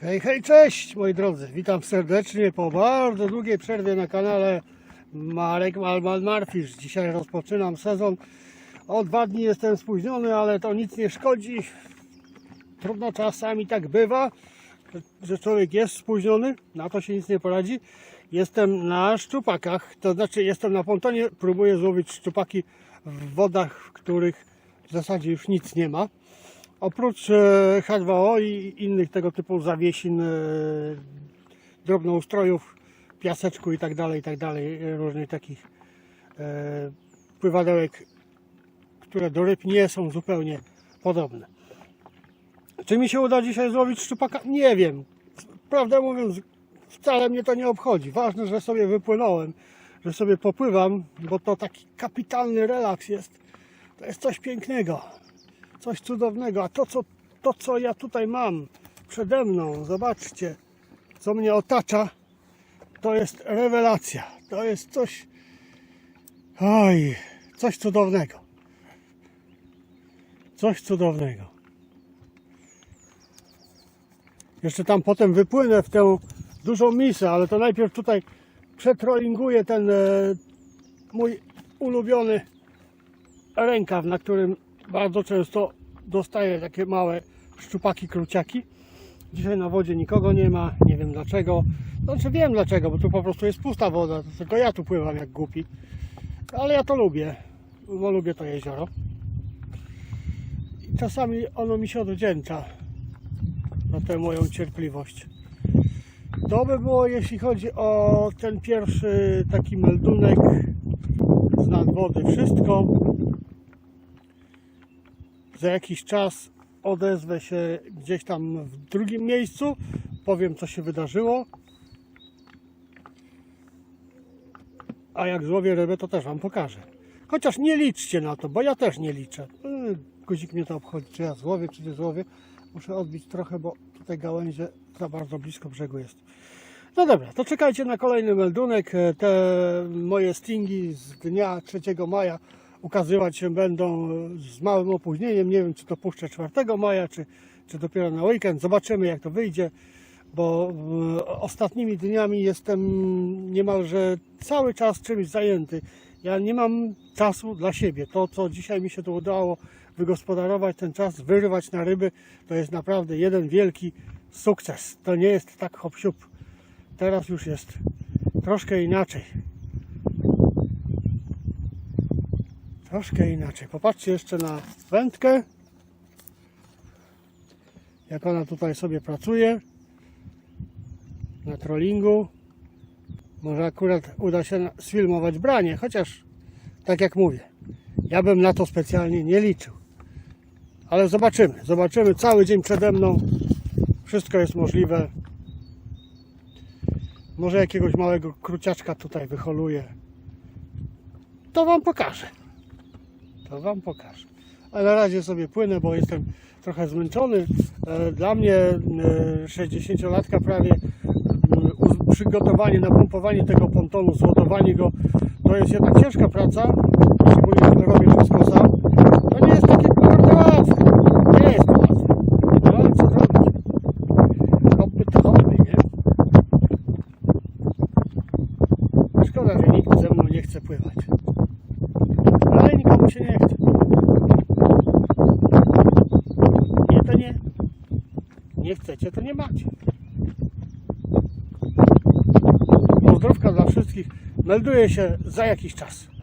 Hej, hej, cześć moi drodzy, witam serdecznie po bardzo długiej przerwie na kanale Marek Malman Marfisz. Dzisiaj rozpoczynam sezon. O dwa dni jestem spóźniony, ale to nic nie szkodzi. Trudno czasami tak bywa, że człowiek jest spóźniony, na to się nic nie poradzi. Jestem na szczupakach, to znaczy jestem na pontonie, próbuję złowić szczupaki w wodach, w których w zasadzie już nic nie ma. Oprócz e, H2O i innych tego typu zawiesin, e, drobnoustrojów, piaseczku i tak dalej, i tak dalej, e, różnych takich pływadełek, które do ryb nie są zupełnie podobne. Czy mi się uda dzisiaj złowić szczupaka? Nie wiem. Prawdę mówiąc, wcale mnie to nie obchodzi. Ważne, że sobie wypłynąłem, że sobie popływam, bo to taki kapitalny relaks jest. To jest coś pięknego coś cudownego. A to co, to, co ja tutaj mam przede mną, zobaczcie, co mnie otacza, to jest rewelacja. To jest coś, oj, coś cudownego. Coś cudownego. Jeszcze tam potem wypłynę w tę dużą misę, ale to najpierw tutaj przetrollinguję ten e, mój ulubiony rękaw, na którym bardzo często dostaję takie małe szczupaki, kruciaki. Dzisiaj na wodzie nikogo nie ma, nie wiem dlaczego. Znaczy wiem dlaczego, bo tu po prostu jest pusta woda, tylko ja tu pływam jak głupi. Ale ja to lubię, bo lubię to jezioro. I czasami ono mi się odwdzięcza za tę moją cierpliwość. To by było, jeśli chodzi o ten pierwszy taki meldunek z nad wody. Wszystko za jakiś czas odezwę się gdzieś tam w drugim miejscu, powiem co się wydarzyło. A jak złowię rybę, to też Wam pokażę. Chociaż nie liczcie na to, bo ja też nie liczę. Yy, Guzik mnie to obchodzi, czy ja złowię, czy nie złowię. Muszę odbić trochę, bo tutaj gałęzie za bardzo blisko brzegu jest. No dobra, to czekajcie na kolejny meldunek. E, Te moje stingi z dnia 3 maja ukazywać się będą z małym opóźnieniem. Nie wiem, czy to puszczę 4 maja, czy, czy dopiero na weekend. Zobaczymy, jak to wyjdzie, bo e, ostatnimi dniami jestem niemalże cały czas czymś zajęty. Ja nie mam czasu dla siebie. To, co dzisiaj mi się tu udało wygospodarować, ten czas, wyrwać na ryby, to jest naprawdę jeden wielki sukces. To nie jest tak hop siup. Teraz już jest troszkę inaczej. Troszkę inaczej. Popatrzcie jeszcze na wędkę. Jak ona tutaj sobie pracuje. Na trollingu. Może akurat uda się sfilmować branie, chociaż tak jak mówię, ja bym na to specjalnie nie liczył. Ale zobaczymy. Zobaczymy cały dzień przede mną. Wszystko jest możliwe. Może jakiegoś małego kruciaczka tutaj wyholuję. To Wam pokażę to Wam pokażę. Ale na razie sobie płynę, bo jestem trochę zmęczony. E, Dla mnie e, 60-latka prawie e, uz- przygotowanie, napompowanie tego pontonu, złotowanie go, to jest jednak ciężka praca, szczególnie, że robię wszystko sam. To nie jest takie kurde łatwe. Nie jest łatwe. No ale co zrobić? Hobby to hobby, nie? Szkoda, że nikt ze mną nie chce pływać. Się nie chce. Nie, to nie. Nie chcecie, to nie macie. Pozdrówka dla wszystkich. Melduję się za jakiś czas.